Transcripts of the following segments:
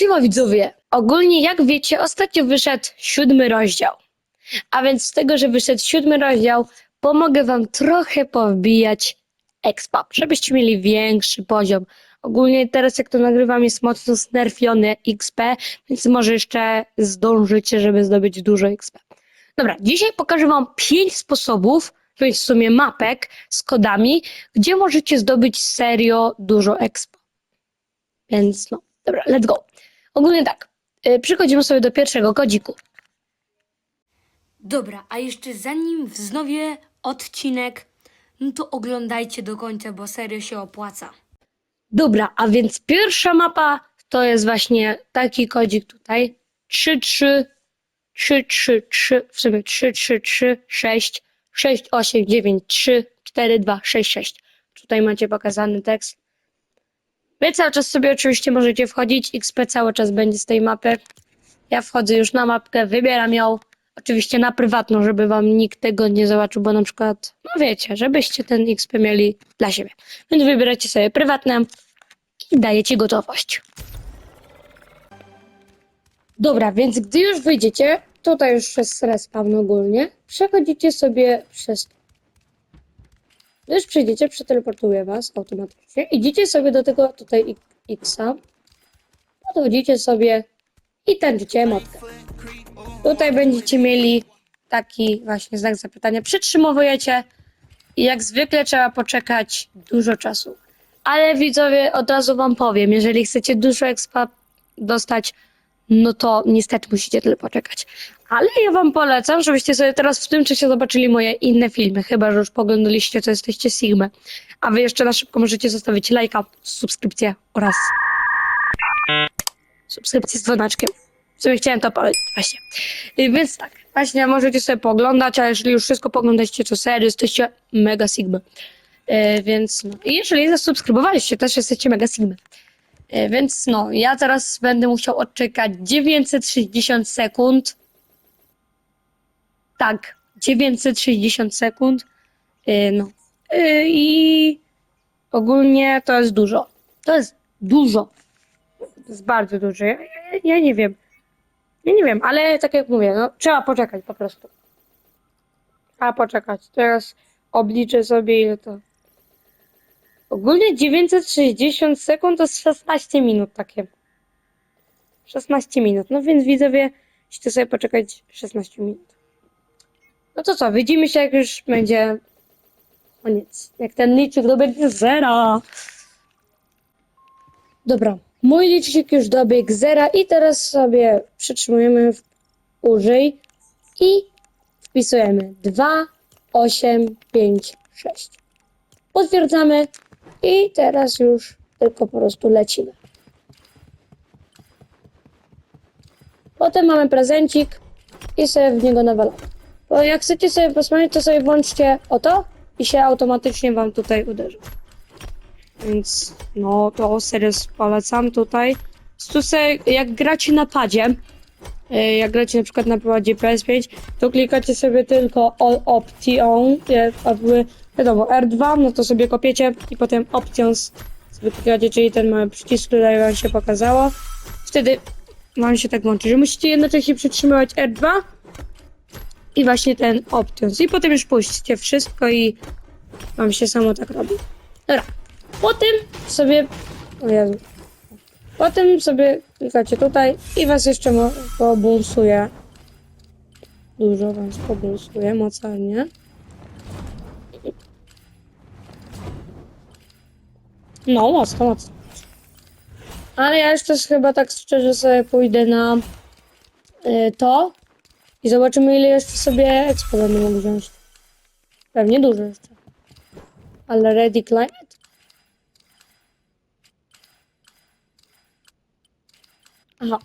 Siema widzowie, ogólnie jak wiecie, ostatnio wyszedł siódmy rozdział. A więc z tego, że wyszedł siódmy rozdział, pomogę wam trochę powbijać expa, żebyście mieli większy poziom. Ogólnie teraz jak to nagrywam jest mocno snerfiony XP, więc może jeszcze zdążycie, żeby zdobyć dużo XP. Dobra, dzisiaj pokażę wam pięć sposobów, jest w sumie mapek z kodami, gdzie możecie zdobyć serio dużo expa. Więc no, dobra, let's go. Ogólnie tak, y, przechodzimy sobie do pierwszego kodziku. Dobra, a jeszcze zanim wznowię odcinek, no to oglądajcie do końca, bo serio się opłaca. Dobra, a więc pierwsza mapa to jest właśnie taki kodzik tutaj. 3, 3, 3, 3, 3, w sumie 3, 3, 3, 6, 6, 8, 9, 3, 4, 2, 6, 6. Tutaj macie pokazany tekst. Wy cały czas sobie oczywiście możecie wchodzić, XP cały czas będzie z tej mapy. Ja wchodzę już na mapkę, wybieram ją. Oczywiście na prywatną, żeby wam nikt tego nie zobaczył, bo na przykład, no wiecie, żebyście ten XP mieli dla siebie. Więc wybieracie sobie prywatne i dajecie gotowość. Dobra, więc gdy już wyjdziecie, tutaj już przez respawn ogólnie, przechodzicie sobie przez to. Gdy już przyjdziecie, przeteleportuje was automatycznie. Idziecie sobie do tego tutaj X-a. Podchodzicie sobie i tęczycie emotkę. Tutaj będziecie mieli taki właśnie znak zapytania. Przytrzymujecie i jak zwykle trzeba poczekać dużo czasu. Ale widzowie, od razu wam powiem, jeżeli chcecie dużo expa dostać, no to niestety musicie tyle poczekać. Ale ja wam polecam, żebyście sobie teraz w tym czasie zobaczyli moje inne filmy, chyba że już poglądaliście, to jesteście Sigmy. A wy jeszcze na szybko możecie zostawić lajka, subskrypcję oraz subskrypcję z dzwoneczkiem. W sumie chciałem to powiedzieć, właśnie. Y, Więc tak, właśnie możecie sobie poglądać, a jeżeli już wszystko poglądacie, to serio, jesteście mega Sigmy. Y, Więc no. I jeżeli zasubskrybowaliście, też jesteście mega Sigmy. Y, Więc no, ja teraz będę musiał odczekać 960 sekund. Tak, 960 sekund. Y, No. Y, I ogólnie to jest dużo. To jest dużo. To jest bardzo dużo. Ja, ja, nie wiem. Ja nie wiem, ale tak jak mówię, no trzeba poczekać po prostu. Trzeba poczekać. Teraz obliczę sobie ile to. Ogólnie 960 sekund to jest 16 minut takie. 16 minut. No więc widzowie, musicie sobie poczekać 16 minut. No to co, widzimy się jak już będzie koniec. Jak ten licznik dobiegnie zera. Dobra, mój licznik już dobiegł zera i teraz sobie przytrzymujemy w użyj i wpisujemy 2, 8, 5, 6. Potwierdzamy i teraz już tylko po prostu lecimy. Potem mamy prezencik i sobie w niego nawalamy. Bo jak chcecie sobie posmać, to sobie włączcie o to i się automatycznie wam tutaj uderzy. Więc no to serio polecam tutaj. Tu sobie, jak gracie na padzie, y, jak gracie na przykład na padzie PS5, to klikacie sobie tylko All Option, jak jakby, wiadomo, R2, no to sobie kopiecie i potem Options sobie czyli ten mały przycisk, który wam się pokazało. Wtedy wam się tak włączy, że musicie jednocześnie przytrzymywać R2 i właśnie ten Options. I potem już puśćcie wszystko i wam się samo tak robi. Dobra. Potem sobie. O Jezu. Potem sobie klikacie tutaj i was jeszcze pobulsuje. Dużo was pobulsuje mocarnie. No, mocno, mocno. Ale ja jeszcze chyba tak szczerze sobie pójdę na y, to i zobaczymy ile jeszcze sobie expo będę mógł wziąć. Pewnie dużo jeszcze. Ale ready climate? Aha.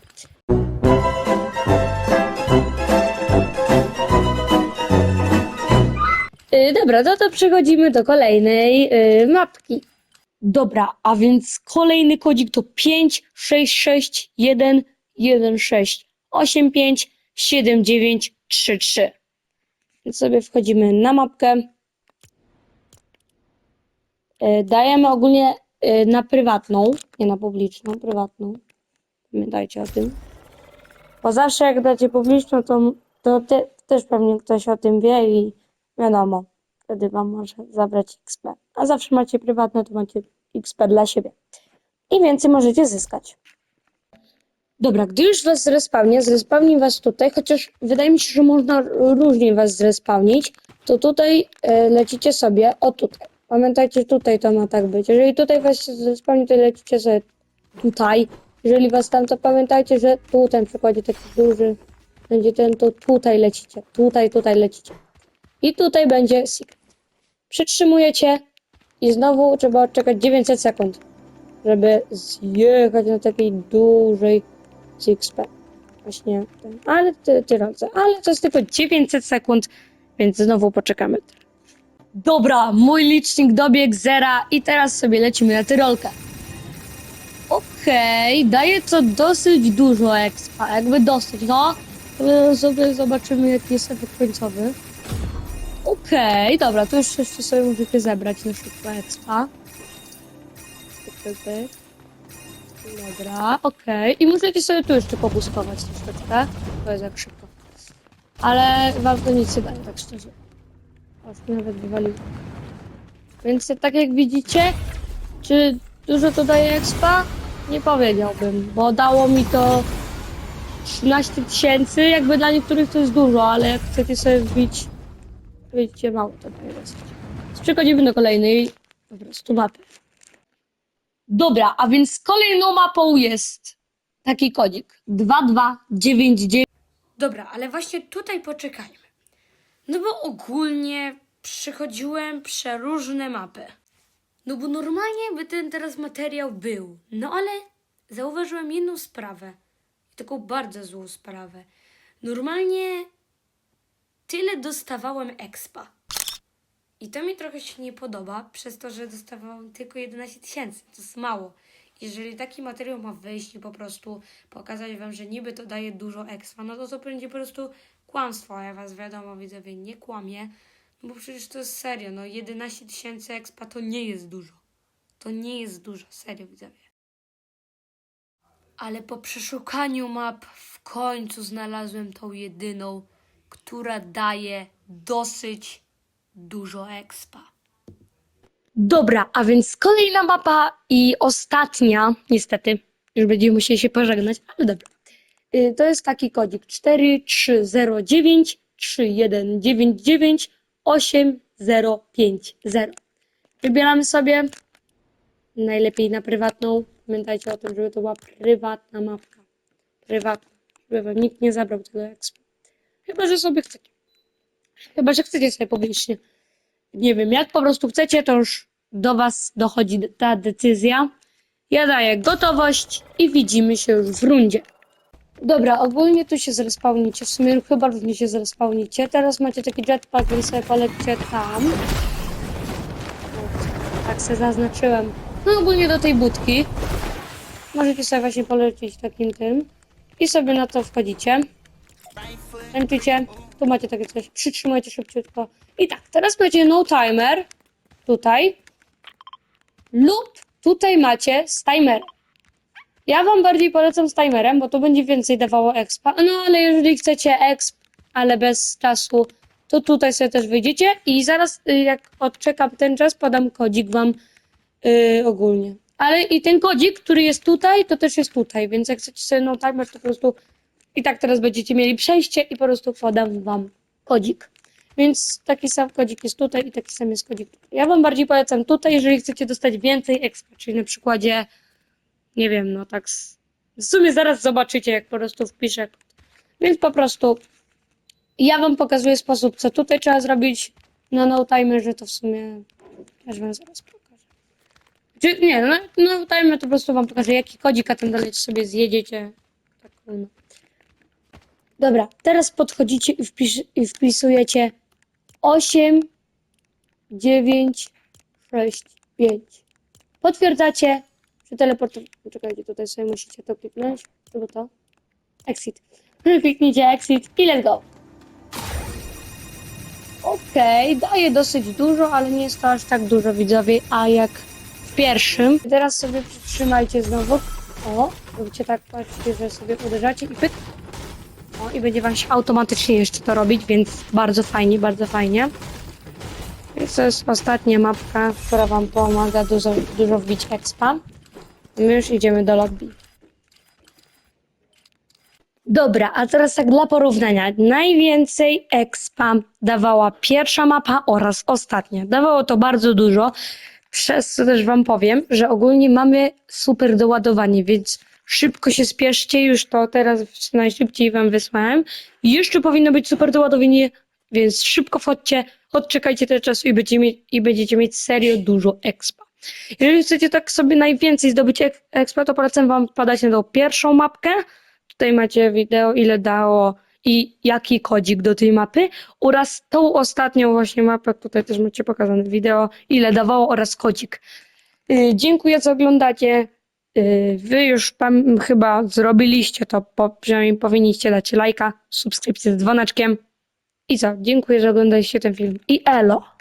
Y, Dobra, no to przechodzimy do kolejnej y, mapki. Dobra, a więc kolejny kodzik to 5, 6, 6, 1, 1, 6, 8, 5, 7, 9, 3, 3. Więc sobie wchodzimy na mapkę. Y, Dajemy ogólnie y, na prywatną, nie na publiczną, prywatną Pamiętajcie o tym. Bo zawsze jak dacie publiczną, to, to te, też pewnie ktoś o tym wie i wiadomo, wtedy wam może zabrać XP. A zawsze macie prywatne, to macie XP dla siebie. I więcej możecie zyskać. Dobra, gdy już was zrespawnię, zrespawni was tutaj, chociaż wydaje mi się, że można różnie was zrespawnić, to tutaj e, lecicie sobie, o tutaj. Pamiętajcie, tutaj to ma tak być. Jeżeli tutaj was się zrespawni, to lecicie sobie tutaj. Jeżeli was tam, to pamiętajcie, że tu ten przykładzie taki duży będzie ten, to tutaj lecicie. Tutaj, tutaj lecicie. I tutaj będzie secret. Przytrzymujecie i znowu trzeba odczekać 900 sekund, żeby zjechać na takiej dużej XP. Właśnie ale ty, tyrolce. Ale to jest tylko 900 sekund, więc znowu poczekamy. Dobra, mój licznik dobiegł zera i teraz sobie lecimy na tyrolkę. Okej, daje to dosyć dużo expa, jakby dosyć, no. Ale sobie zobaczymy jaki jest efekt końcowy. Okej, dobra, to już jeszcze sobie możecie zebrać na szybko expa. Dobra, okej. I możecie sobie tu jeszcze pobuskować troszeczkę. To jest jak szybko. Ale wam to nic nie daje, tak szczerze. Mnie nawet wywaliło. Więc tak jak widzicie, czy dużo to daje expa? Nie powiedziałbym, bo dało mi to 13 tysięcy. Jakby dla niektórych to jest dużo, ale jak chcecie sobie wbić, widzicie, mało dosyć. Więc Przechodzimy do kolejnej po prostu mapy. Dobra, a więc kolejną mapą jest taki kodzik 2299. Dobra, ale właśnie tutaj poczekajmy. No bo ogólnie przechodziłem przeróżne mapy. No bo normalnie by ten teraz materiał był. No ale zauważyłem jedną sprawę. Taką bardzo złą sprawę. Normalnie tyle dostawałem expa. I to mi trochę się nie podoba, przez to, że dostawałam tylko 11 tysięcy. To jest mało. Jeżeli taki materiał ma wyjść i po prostu pokazać wam, że niby to daje dużo expa, no to to będzie po prostu kłamstwo, a ja was wiadomo, widzowie, nie kłamię, no bo przecież to jest serio, no 11 tysięcy expa to nie jest dużo. To nie jest dużo, serio, widzowie. Ale po przeszukaniu map w końcu znalazłem tą jedyną, która daje dosyć dużo expa. Dobra, a więc kolejna mapa i ostatnia, niestety, już będziemy musieli się pożegnać, ale dobra. Y, To jest taki kodzik 4309 3199 8050. Wybieramy sobie najlepiej na prywatną. Pamiętajcie o tym, żeby to była prywatna mapka. Prywatna. Żeby wam nikt nie zabrał tego expo. Chyba, że sobie chcecie. Chyba, że chcecie sobie publicznie. Nie wiem, jak po prostu chcecie, to już do was dochodzi ta decyzja. Ja daję gotowość i widzimy się już w rundzie. Dobra, ogólnie tu się zrespawnicie, w sumie chyba różnie się zrespawnicie. Teraz macie taki jetpack, więc sobie polecicie tam. Tak se zaznaczyłem. No ogólnie do tej budki. Możecie sobie właśnie polecieć takim tym. I sobie na to wchodzicie. Tańczycie. Tu macie takie coś. Przytrzymujcie szybciutko. I tak, teraz macie no timer. Tutaj. Lub tutaj macie z timerem. Ja wam bardziej polecam z timerem, bo to będzie więcej dawało expa. No ale jeżeli chcecie exp, ale bez czasu, to tutaj sobie też wyjdziecie i zaraz y, jak odczekam ten czas, podam kodzik wam y, ogólnie. Ale i ten kodzik, który jest tutaj, to też jest tutaj, więc jak chcecie sobie no timer, to po prostu i tak teraz będziecie mieli przejście i po prostu podam wam kodzik. Więc taki sam kodzik jest tutaj i taki sam jest kodzik tutaj. Ja wam bardziej polecam tutaj, jeżeli chcecie dostać więcej expa, czyli na przykładzie nie wiem, no tak. s- W sumie zaraz zobaczycie, jak po prostu wpiszę. Więc po prostu ja wam pokazuję sposób, co tutaj trzeba zrobić na no timer, że to w sumie też wam zaraz pokażę. Czy, nie, no, no timer to po prostu wam pokażę, jaki kodzik, a ten dalej sobie zjedziecie. Tak, no. Dobra, teraz podchodzicie i, wpisz, i wpisujecie 8, 9, 6, 5. Potwierdzacie, że teleportować. Czekajcie, tutaj sobie musicie to kliknąć. Chyba to. Exit. Kliknijcie exit i let's go. Okej, daje dosyć dużo, ale nie jest to aż tak dużo widzowie, a jak w pierwszym. Teraz sobie przytrzymajcie znowu. O, robicie tak, patrzcie, że sobie uderzacie i pyk. O, i będzie wam się automatycznie jeszcze to robić, więc bardzo fajnie, bardzo fajnie. Więc to jest ostatnia mapka, która wam pomaga dużo, dużo wbić expa. My już idziemy do lobby. Dobra, a teraz tak dla porównania. Najwięcej expa dawała pierwsza mapa oraz ostatnia. Dawało to bardzo dużo, przez co też wam powiem, że ogólnie mamy super doładowanie, więc szybko się spieszcie, już to teraz najszybciej wam wysłałem. Jeszcze powinno być super doładowanie, więc szybko wchodźcie, odczekajcie ten czas i będziecie mieć, i będziecie mieć serio dużo expa. Jeżeli chcecie tak sobie najwięcej zdobyć expa, to polecam wam wpadać na tą pierwszą mapkę. Tutaj macie wideo, ile dało i jaki kodzik do tej mapy oraz tą ostatnią właśnie mapę, tutaj też macie pokazane wideo, ile dawało oraz kodzik. Yy, dziękuję, za oglądacie. Yy, wy już pam, chyba zrobiliście to, po, przynajmniej powinniście dać lajka, subskrypcję z dzwoneczkiem. I co? Dziękuję, że oglądaliście ten film. I elo!